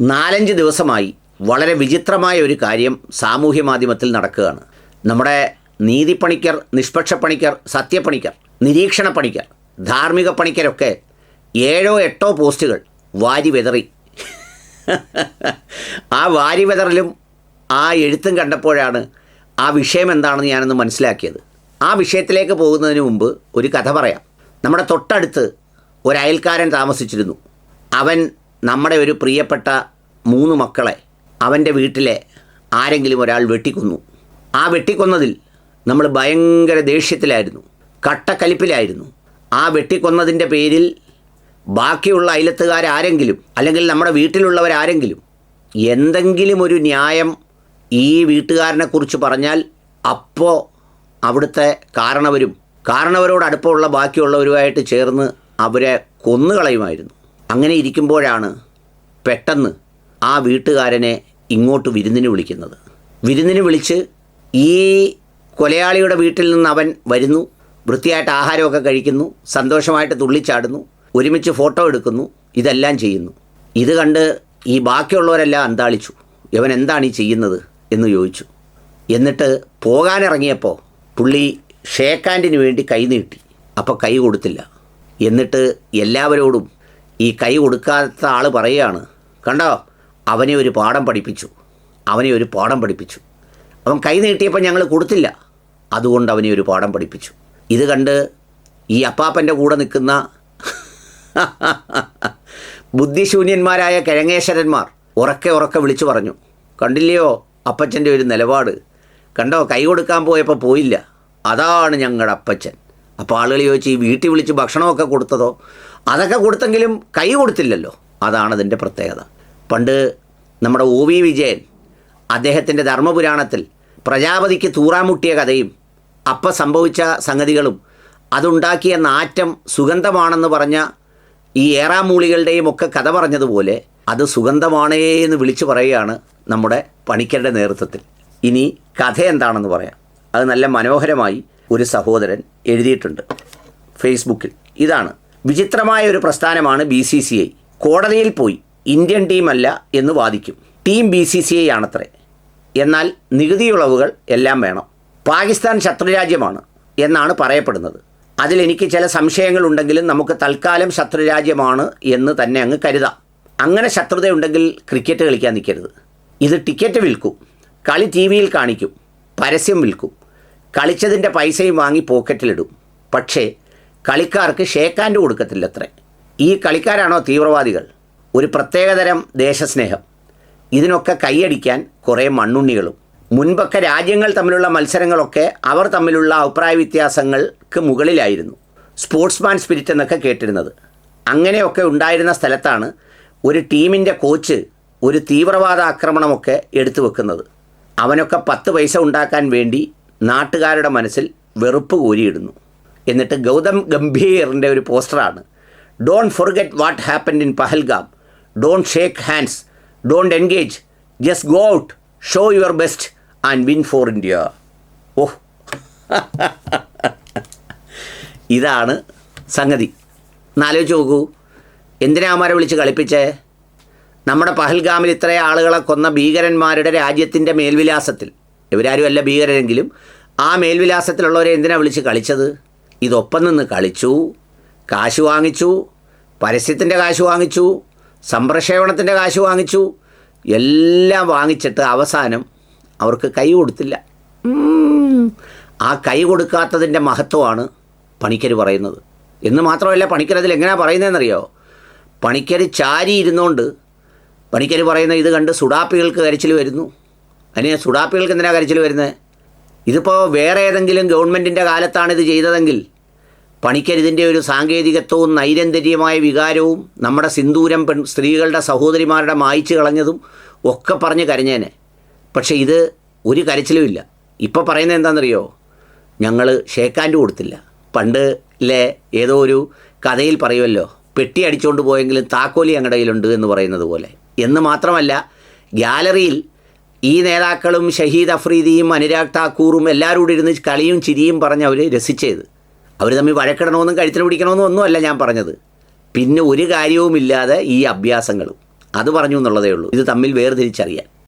നാലഞ്ച് ദിവസമായി വളരെ വിചിത്രമായ ഒരു കാര്യം സാമൂഹ്യ മാധ്യമത്തിൽ നടക്കുകയാണ്. നമ്മുടെ നീതിപ്പണിക്കർ നിഷ്പക്ഷ പണിക്കർ സത്യപ്പണിക്കർ നിരീക്ഷണ പണിക്കർ ധാർമ്മിക പണിക്കരൊക്കെ ഏഴോ എട്ടോ പോസ്റ്റുകൾ വാരി വെതറി. ആ വാരി വെതറിലും ആ എഴുത്തും കണ്ടപ്പോഴാണ് ആ വിഷയം എന്താണെന്ന് ഞാനൊന്ന് മനസ്സിലാക്കിയത്. ആ വിഷയത്തിലേക്ക് പോകുന്നതിന് മുമ്പ് ഒരു കഥ പറയാം. നമ്മുടെ തൊട്ടടുത്ത് ഒരു അയൽക്കാരൻ താമസിച്ചിരുന്നു. അവൻ നമ്മുടെ ഒരു പ്രിയപ്പെട്ട മൂന്ന് മക്കളെ അവന്റെ വീട്ടിലെ ആരെങ്കിലും ഒരാൾ വെട്ടിക്കൊന്നു. ആ വെട്ടിക്കൊന്നതിൽ നമ്മൾ ഭയങ്കര ദേഷ്യത്തിലായിരുന്നു. കട്ടക്കലിപ്പിലായിരുന്നു. ആ വെട്ടിക്കൊന്നതിന്റെ പേരിൽ ബാക്കിയുള്ള അയലത്തുകാരാരെങ്കിലും അല്ലെങ്കിൽ നമ്മുടെ വീട്ടിലുള്ളവരാരെങ്കിലും എന്തെങ്കിലും ഒരു ന്യായം ഈ വീട്ടുകാരനെക്കുറിച്ച് പറഞ്ഞാൽ അപ്പോൾ അവിടുത്തെ കാരണവരും കാരണവരോട് അടുപ്പമുള്ള ബാക്കിയുള്ളവരുമായിട്ട് ചേർന്ന് അവരെ കൊന്നുകളയുമായിരുന്നു. അങ്ങനെ ഇരിക്കുമ്പോഴാണ് പെട്ടെന്ന് ആ വീട്ടുകാരനെ ഇങ്ങോട്ട് വിരുന്നിന് വിളിക്കുന്നത്. വിരുന്നിന് വിളിച്ച് ഈ കൊലയാളിയുടെ വീട്ടിൽ നിന്ന് അവൻ വരുന്നു വൃത്തിയായിട്ട് ആഹാരമൊക്കെ കഴിക്കുന്നു സന്തോഷമായിട്ട് തുള്ളിച്ചാടുന്നു ഒരുമിച്ച് ഫോട്ടോ എടുക്കുന്നു ഇതെല്ലാം ചെയ്യുന്നു. ഇത് കണ്ട് ഈ ബാക്കിയുള്ളവരെല്ലാം അന്താളിച്ചു. ഇവൻ എന്താണ് ഈ ചെയ്യുന്നത്? എന്ന് ചോദിച്ചു. എന്നിട്ട് പോകാനിറങ്ങിയപ്പോൾ പുള്ളി ഷേക്കാൻഡിന് വേണ്ടി കൈ നീട്ടി. അപ്പോൾ കൈ കൊടുത്തില്ല. എന്നിട്ട് എല്ലാവരോടും ഈ കൈ കൊടുക്കാത്ത ആൾ പറയുകയാണ് കണ്ടോ അവനെ ഒരു പാഠം പഠിപ്പിച്ചു അവനെ ഒരു പാഠം പഠിപ്പിച്ചു. അവൻ കൈ നീട്ടിയപ്പോൾ ഞങ്ങൾ കൊടുത്തില്ല അതുകൊണ്ട് അവനെ ഒരു പാഠം പഠിപ്പിച്ചു. ഇത് കണ്ട് ഈ അപ്പാപ്പന്റെ കൂടെ നിൽക്കുന്ന ബുദ്ധിശൂന്യന്മാരായ കിഴങ്ങേശ്വരന്മാർ ഉറക്കെ ഉറക്കെ വിളിച്ചു പറഞ്ഞു കണ്ടില്ലയോ അപ്പച്ചന്റെ ഒരു നിലപാട്? കണ്ടോ കൈ കൊടുക്കാൻ പോയപ്പോൾ പോയില്ല. അതാണ് ഞങ്ങളുടെ അപ്പച്ചൻ. അപ്പോൾ ആളുകൾ ചോദിച്ചു ഈ വീട്ടിൽ വിളിച്ച് ഭക്ഷണമൊക്കെ കൊടുത്തതോ? അതൊക്കെ കൊടുത്തെങ്കിലും കൈ കൊടുത്തില്ലല്ലോ. അതാണ് അതിന്റെ പ്രത്യേകത. പണ്ട് നമ്മുടെ ഒ വി വിജയൻ അദ്ദേഹത്തിന്റെ ധർമ്മപുരാണത്തിൽ പ്രജാപതിക്ക് തൂറാമുട്ടിയ കഥയും അപ്പം സംഭവിച്ച സംഗതികളും അതുണ്ടാക്കിയ നാറ്റം സുഗന്ധമാണെന്ന് പറഞ്ഞ ഈ ഏറാമൂളികളുടെയും ഒക്കെ കഥ പറഞ്ഞതുപോലെ അത് സുഗന്ധമാണേ എന്ന് വിളിച്ചു പറയുകയാണ് നമ്മുടെ പണിക്കരുടെ നേതൃത്വത്തിൽ. ഇനി കഥ എന്താണെന്ന് പറയാം. അത് നല്ല മനോഹരമായി ഒരു സഹോദരൻ എഴുതിയിട്ടുണ്ട് ഫേസ്ബുക്കിൽ. ഇതാണ്. വിചിത്രമായ ഒരു പ്രസ്ഥാനമാണ് ബി സി സി ഐ. കോടതിയിൽ പോയി ഇന്ത്യൻ ടീമല്ല എന്ന് വാദിക്കും. Team B C C I ആണത്രേ. എന്നാൽ നികുതി ഇളവുകൾ എല്ലാം വേണം. പാകിസ്ഥാൻ ശത്രുരാജ്യമാണ് എന്നാണ് പറയപ്പെടുന്നത്. അതിലെനിക്ക് ചില സംശയങ്ങളുണ്ടെങ്കിലും നമുക്ക് തൽക്കാലം ശത്രുരാജ്യമാണ് എന്ന് തന്നെ അങ്ങ് കരുതാം. അങ്ങനെ ശത്രുതയുണ്ടെങ്കിൽ ക്രിക്കറ്റ് കളിക്കാൻ നിൽക്കരുത്. ഇത് ടിക്കറ്റ് വിൽക്കും. കളി ടി വിയിൽ കാണിക്കും. പരസ്യം വിൽക്കും. കളിച്ചതിന്റെ പൈസയും വാങ്ങി പോക്കറ്റിലിടും. പക്ഷേ കളിക്കാർക്ക് ഷേക്ക് ഹാൻഡ് കൊടുക്കത്തില്ലത്രേ. ഈ കളിക്കാരാണോ തീവ്രവാദികൾ? ഒരു പ്രത്യേകതരം ദേശസ്നേഹം. ഇതിനൊക്കെ കൈയടിക്കാൻ കുറേ മണ്ണുണ്ണികളും. മുൻപൊക്കെ രാജ്യങ്ങൾ തമ്മിലുള്ള മത്സരങ്ങളൊക്കെ അവർ തമ്മിലുള്ള അഭിപ്രായ വ്യത്യാസങ്ങൾക്ക് മുകളിലായിരുന്നു. സ്പോർട്സ്മാൻ സ്പിരിറ്റ് എന്നൊക്കെ കേട്ടിരുന്നത്. അങ്ങനെയൊക്കെ ഉണ്ടായിരുന്ന സ്ഥലത്താണ് ഒരു ടീമിന്റെ കോച്ച് ഒരു തീവ്രവാദ ആക്രമണമൊക്കെ എടുത്തു വെക്കുന്നത് അവനൊക്കെ പത്ത് പൈസ ഉണ്ടാക്കാൻ വേണ്ടി നാട്ടുകാരുടെ മനസ്സിൽ വെറുപ്പ് കോരിയിടുന്നു. എന്നിട്ട് ഗൗതം ഗംഭീറിന്റെ ഒരു പോസ്റ്ററാണ്. Don't forget what happened in Pahalgam don't shake hands don't engage just go out show your best and win for India oh ഇതാണ് സംഗതി. എന്നാലോചിച്ച് നോക്കൂ. എന്തിനാ അവന്മാരെ വിളിച്ച് കളിപ്പിച്ചേ? നമ്മുടെ പഹൽഗാമിൽ ഇത്രയും ആളുകളെ കൊന്ന ഭീകരന്മാരുടെ രാജ്യത്തിന്റെ മേൽവിലാസത്തിൽ. ഇവരാരും അല്ല ഭീകരരെങ്കിലും ആ മേൽവിലാസത്തിലുള്ളവരെ എന്തിനാ വിളിച്ച് കളിച്ചത്? ഇതൊപ്പം നിന്ന് കളിച്ചു കാശ് വാങ്ങിച്ചു പരസ്യത്തിന്റെ കാശ് വാങ്ങിച്ചു സംപ്രക്ഷേപണത്തിന്റെ കാശ് വാങ്ങിച്ചു എല്ലാം വാങ്ങിച്ചിട്ട് അവസാനം അവർക്ക് കൈ കൊടുത്തില്ല. ആ കൈ കൊടുക്കാത്തതിന്റെ മഹത്വമാണ് പണിക്കർ പറയുന്നത്. എന്ന് മാത്രമല്ല പണിക്കർ അതിൽ എങ്ങനെയാണ് പറയുന്നതെന്നറിയോ? പണിക്കർ ചാരി ഇരുന്നുകൊണ്ട് പണിക്കർ പറയുന്ന ഇത് കണ്ട് സുഡാപ്പികൾക്ക് കരച്ചിൽ വരുന്നു. അതിന് സുഡാപ്പികൾക്ക് എന്തിനാണ് കരച്ചിൽ വരുന്നത്? ഇതിപ്പോൾ വേറെ ഏതെങ്കിലും ഗവൺമെന്റിന്റെ കാലത്താണ് ഇത് ചെയ്തതെങ്കിൽ പണിക്കരുതിന്റെ ഒരു സാങ്കേതികത്വവും നൈരന്തര്യമായ വികാരവും നമ്മുടെ സിന്ദൂരം പെൺ സ്ത്രീകളുടെ സഹോദരിമാരുടെ മായ്ച്ചു കളഞ്ഞതും ഒക്കെ പറഞ്ഞ് കരഞ്ഞേനെ. പക്ഷേ ഇത് ഒരു കരച്ചിലുമില്ല ഇപ്പോൾ പറയുന്നത് എന്താണെന്നറിയോ? ഞങ്ങൾ ഷേക്കാൻഡ് കൊടുത്തില്ല. പണ്ട് ഇല്ലേ ഏതോ ഒരു കഥയിൽ പറയുമല്ലോ പെട്ടി അടിച്ചുകൊണ്ട് പോയെങ്കിലും താക്കോലി ഞങ്ങളുടെ കയ്യിലുണ്ട് എന്ന് പറയുന്നത് പോലെ. എന്ന് മാത്രമല്ല ഗ്യാലറിയിൽ ഈ നേതാക്കളും ഷഹീദ് അഫ്രീദിയും അനുരാഗ് താക്കൂറും എല്ലാവരും കൂടി ഇരുന്ന് കളിയും ചിരിയും പറഞ്ഞ് അവർ രസിച്ചത്. അവർ തമ്മിൽ വഴക്കിടണമെന്നും കഴുത്തിന് പിടിക്കണമെന്നും ഒന്നുമല്ല ഞാൻ പറഞ്ഞത്. പിന്നെ ഒരു കാര്യവുമില്ലാതെ ഈ അഭ്യാസങ്ങളും. അത് പറഞ്ഞു എന്നുള്ളതേ ഉള്ളൂ. ഇത് തമ്മിൽ വേർതിരിച്ചറിയാൻ.